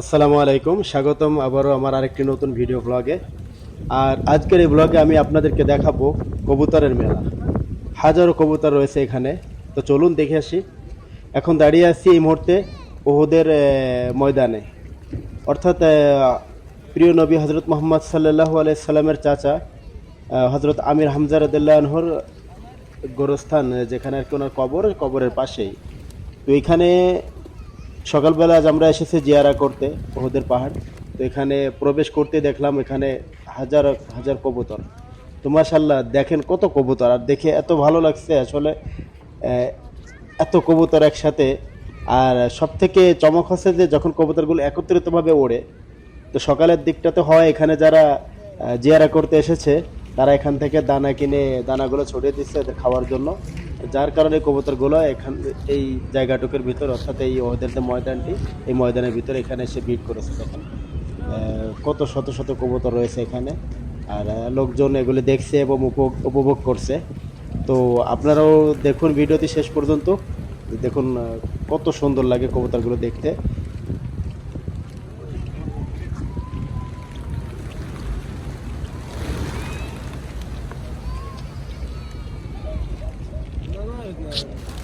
আসসালামু আলাইকুম, স্বাগতম আবারও আমার আরেকটি নতুন ভিডিও ব্লগে। আর আজকের এই ব্লগে আমি আপনাদেরকে দেখাবো কবুতরের মেলা। হাজারো কবুতর রয়েছে এখানে। তো চলুন দেখে আসি। এখন দাঁড়িয়ে আছি এই মুহূর্তে ওহুদের ময়দানে। অর্থাৎ প্রিয় নবী হজরত মোহাম্মদ সাল্লাহ আলাইসাল্লামের চাচা হজরত আমির হামজা রদুল্লাহর গোরস্থান, যেখানে আর কি ওনার কবর, কবরের পাশেই। তো এখানে সকালবেলা আজ আমরা এসেছি জিয়ারা করতে ওহুদের পাহাড়। তো এখানে প্রবেশ করতে দেখলাম এখানে হাজার হাজার কবুতর। তো মাশাল্লাহ দেখেন কত কবুতর। আর দেখে এত ভালো লাগছে আসলে এত কবুতর একসাথে। আর সব থেকে চমক হচ্ছে যে যখন কবুতরগুলো একত্রিতভাবে ওড়ে, তো সকালের দিকটাতে হয় এখানে যারা জিয়ারা করতে এসেছে, তারা এখান থেকে দানা কিনে দানাগুলো ছড়িয়ে দিচ্ছে এদের খাওয়ার জন্য। যার কারণে কবুতরগুলো এখান এই জায়গাটুকের ভিতর, অর্থাৎ এই ওদের যে ময়দানটি, এই ময়দানের ভিতরে এখানে এসে ভিড় করেছে তখন। কত শত শত কবুতর রয়েছে এখানে, আর লোকজন এগুলি দেখছে এবং উপভোগ করছে। তো আপনারাও দেখুন ভিডিওটি শেষ পর্যন্ত। দেখুন কত সুন্দর লাগে কবুতরগুলো দেখতে। あ。